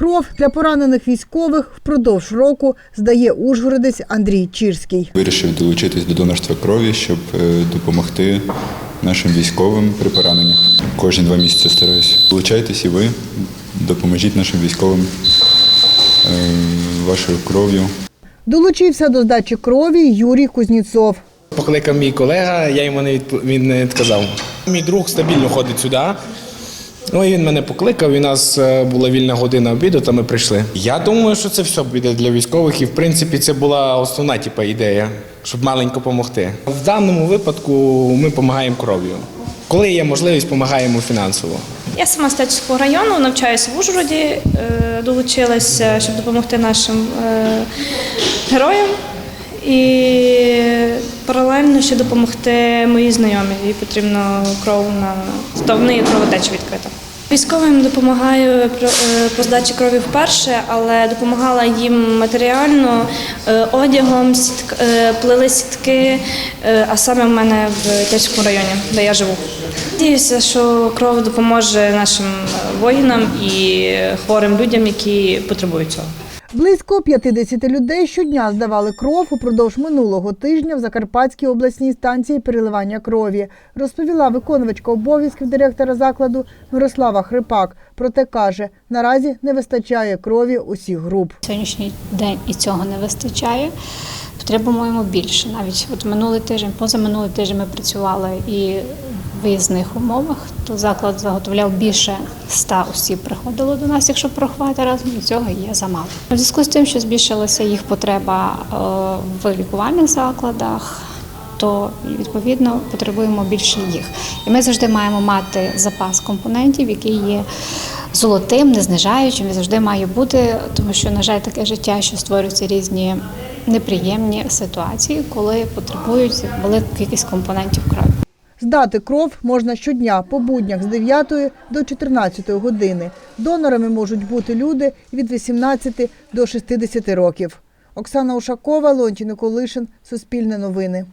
Кров для поранених військових впродовж року здає ужгородець Андрій Чірський. Вирішив долучитись до донорства крові, щоб е, допомогти нашим військовим при пораненнях. Кожні два місяці стараюся. Долучайтесь і ви, допоможіть нашим військовим е, вашою кров'ю. Долучився до здачі крові Юрій Кузніцов. Покликав мій колега, я йому не відп- він не відказав. Мій друг стабільно ходить сюди. Ну і він мене покликав. і У нас е, була вільна година обіду, то ми прийшли. Я думаю, що це все буде для військових, і в принципі це була основна типа, ідея, щоб маленько допомогти. В даному випадку ми допомагаємо кров'ю. Коли є можливість, допомагаємо фінансово. Я сама з Тячівського району, навчаюся в Ужгороді, е, долучилася, щоб допомогти нашим е, героям. І паралельно ще допомогти моїй знайомій. Їй потрібно кров на то в неї кровотеча відкрита. Військовим допомагаю про- е, по здачі крові вперше, але допомагала їм матеріально, е, одягом, сітк, е, плели сітки, е, а саме в мене в Тячському районі, де я живу. Надіюся, що кров допоможе нашим е, воїнам і хворим людям, які потребують цього. Близько 50 людей щодня здавали кров упродовж минулого тижня в Закарпатській обласній станції переливання крові, розповіла виконувачка обов'язків директора закладу Мирослава Хрипак. Проте каже, наразі не вистачає крові усіх груп. Сьогоднішній день і цього не вистачає. Потребуємо більше. Навіть от минулий тиждень, позаминулий тиждень ми працювали і виїзних умовах, то заклад заготовляв більше 100 осіб приходило до нас, якщо порахувати разом, і цього є замало. У зв'язку з тим, що збільшилася їх потреба е, в лікувальних закладах, то відповідно потребуємо більше їх. І ми завжди маємо мати запас компонентів, який є золотим, не знижаючим, він завжди має бути, тому що, на жаль, таке життя, що створюються різні неприємні ситуації, коли потребують велику кількість компонентів крові. Здати кров можна щодня по буднях з 9 до 14 години. Донорами можуть бути люди від 18 до 60 років. Оксана Ушакова, Леонтій Николишин, Суспільне новини.